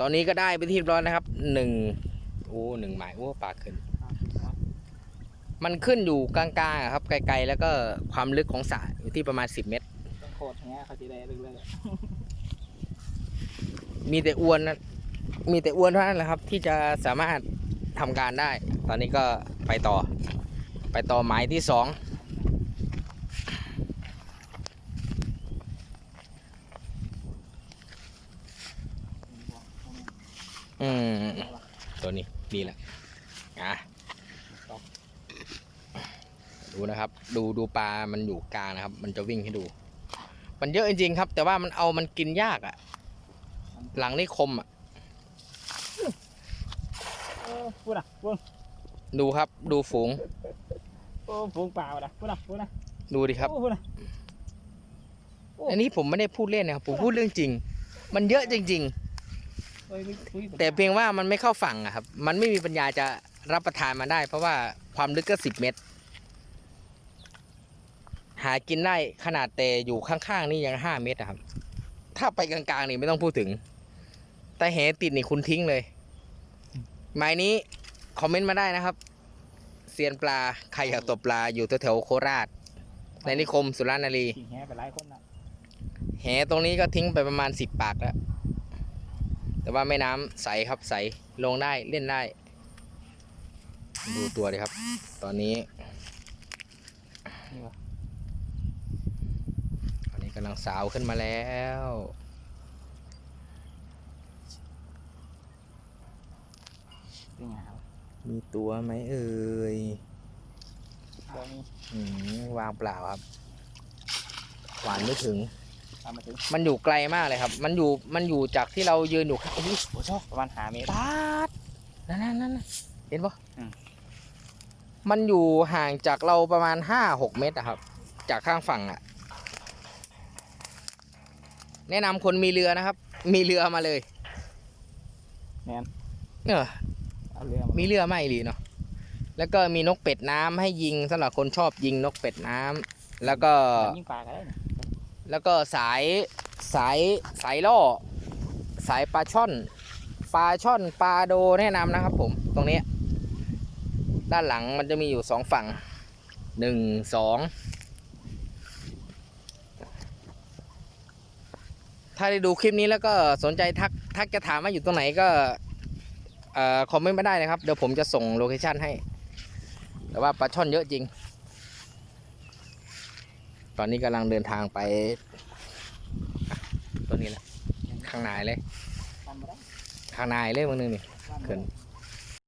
ตอนนี้ก็ได้ไปที่เรียบร้อยนะครับหนึ่งโอ้หนึ่งหมายโอ้ปลาขึ้น มันขึ้นอยู่กลางๆอะครับ ไกลๆ แล้วก็ความลึกของสระอยู่ที่ประมาณ 10 เมตรต้องโคตรอย่างเงี้ยเขาจะได้เรื่อยมีแต่อวนนะมีแต่อวนเท่านั้นแหละครับ ที่จะสามารถทำการได้ ตอนนี้ก็ไปต่อ ไปต่อหมายที่สอง อืมตัวนี้นี่แหละอะดูนะครับ ดูดูปลา มันอยู่กลางนะครับ มันจะวิ่งให้ดู มันเยอะจริงๆครับ แต่ว่ามันเอามันกินยากอะ่ะ หลังนี่คมอะ่ะโอ้พูดอะพูดดูครับ ดูฝูงโอ้ฟูงเปล่าอะพูดอะพูดอะดูดิครับโอ้พูดอะโอ้อันนี้ผมไม่ได้พูดเล่นนะครับ ผมพูดเรื่องจริง มันเยอะจริงเอ้ยไม่คุยๆ แต่เพียงว่ามันไม่เข้าฝั่งอะครับ มันไม่มีปัญญาจะรับประทานมันได้ เพราะว่าความลึกก็สิบเมตร หากินได้ขนาดแต่อยู่ข้างๆนี่ยังห้าเมตรนะครับ ถ้าไปกลางๆนี่ไม่ต้องพูดถึง แต่เหติดนี่คุณทิ้งเลย หมายนี้คอมเมนต์มาได้นะครับ เซียนปลาใครอยากตกปลาอยู่แถวๆโคราช ในนิคมสุรานารีขี่แหไปหลายคนอะแหตรงนี้ก็ทิ้งไปประมาณสิบปากแล้ว แต่ว่าแม่น้ำใสครับใสลงได้เล่นได้ ดูตัวเลยครับ ตอนนี้นี่วะตอนนี้กำลังสาวขึ้นมาแล้วเป็นไงครับมีตัวไหมเอ่ยเดี๋ยวนี้อืมวางเปล่าครับ หวานไม่ถึง ตามมาถึงมันอยู่ไกลมากเลยครับ มันอยู่มันอยู่จากที่เรายืนอยู่ข้างอุ้ยโอ้โหประมาณหาเมตร ปาดนั่นนั่นนั่นนั่นเห็นปะอืม มันอยู่ห่างจากเราประมาณห้าหกเมตรอะครับ จากข้างฝั่งอะแนะนำคนมีเรือนะครับ มีเรือมาเลยแมนเออ เอาเรือมามีเรือไม่หรือเนาะ แล้วก็มีนกเป็ดน้ำให้ยิงสำหรับคนชอบยิงนกเป็ดน้ำแล้วก็ ยิงปลาก็ได้นะ แล้วก็สายสายสายล่อ สายปลาช่อน ปลาช่อนปลาโดแนะนำนะครับ ผมตรงนี้ ด้านหลังมันจะมีอยู่สองฝั่งหนึ่งสองถ้าได้ดูคลิปนี้แล้วก็สนใจทักทักจะถามว่าอยู่ตรงไหนก็เอ่อคอมเมนต์มาได้นะครับ เดี๋ยวผมจะส่งโลเคชั่นให้ แต่ว่าปลาช่อนเยอะจริง ตอนนี้กำลังเดินทางไปอะตัวนี้แหละข้างในเลยทำมาได้ข้างในเลยมึงนึงนี่ทำมาได้ขึ้น